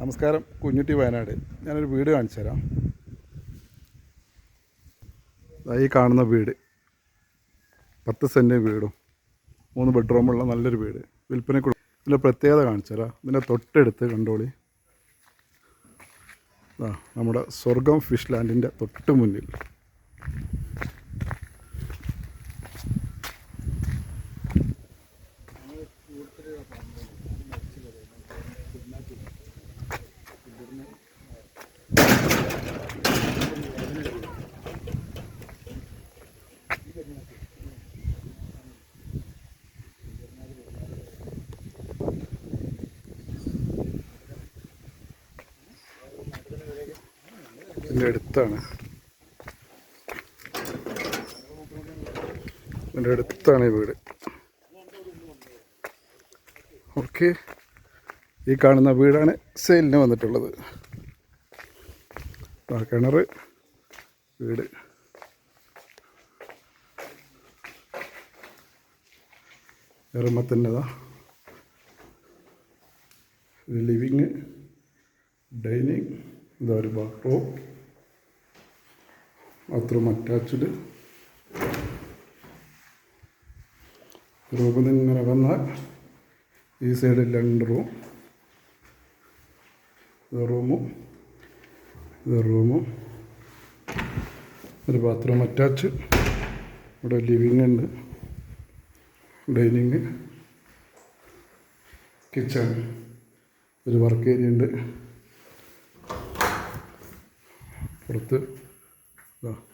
നമസ്കാരം. കുഞ്ഞുട്ടി വയനാട്. ഞാനൊരു വീട് കാണിച്ചു തരാം ഈ കാണുന്ന വീട്. പത്ത് സെന്റ് വീടും മൂന്ന് ബെഡ്റൂമുള്ള നല്ലൊരു വീട്. വിൽപ്പനയ്ക്കുള്ള ഇതിന്റെ പ്രത്യേകത കാണിച്ചു തരാം ഇതിന്റെ തൊട്ടടുത്ത് കണ്ടോളി. നമ്മുടെ സ്വർഗം ഫിഷ് ലാൻഡിന്റെ തൊട്ട് മുന്നിൽ ഇതിന്റെ അടുത്താണ്. ഇതിന്റെ അടുത്താണ് ഈ വീട്. ഓക്കെ. ഈ കാണുന്ന വീടാണ് സെയിലിന് വന്നിട്ടുള്ളത്. ആ കിണർ വീട്. എറുമത്തിന്റെതാ ലിവിങ് ഡൈനിങ് ഇതൊരു ബാത്റൂം. ബാത്റൂം അറ്റാച്ച്ഡ് റൂമിൽ ഇങ്ങനെ വന്നാൽ ഈ സൈഡിൽ രണ്ട് റൂം ഇത് റൂമും ഇത് റൂമും ഒരു ബാത്റൂം അറ്റാച്ച് ഇവിടെ ലിവിങ് ഉണ്ട്. ഡൈനിങ് കിച്ചൺ ഒരു വർക്ക് ഏരിയ ഉണ്ട്. പുറത്ത് No.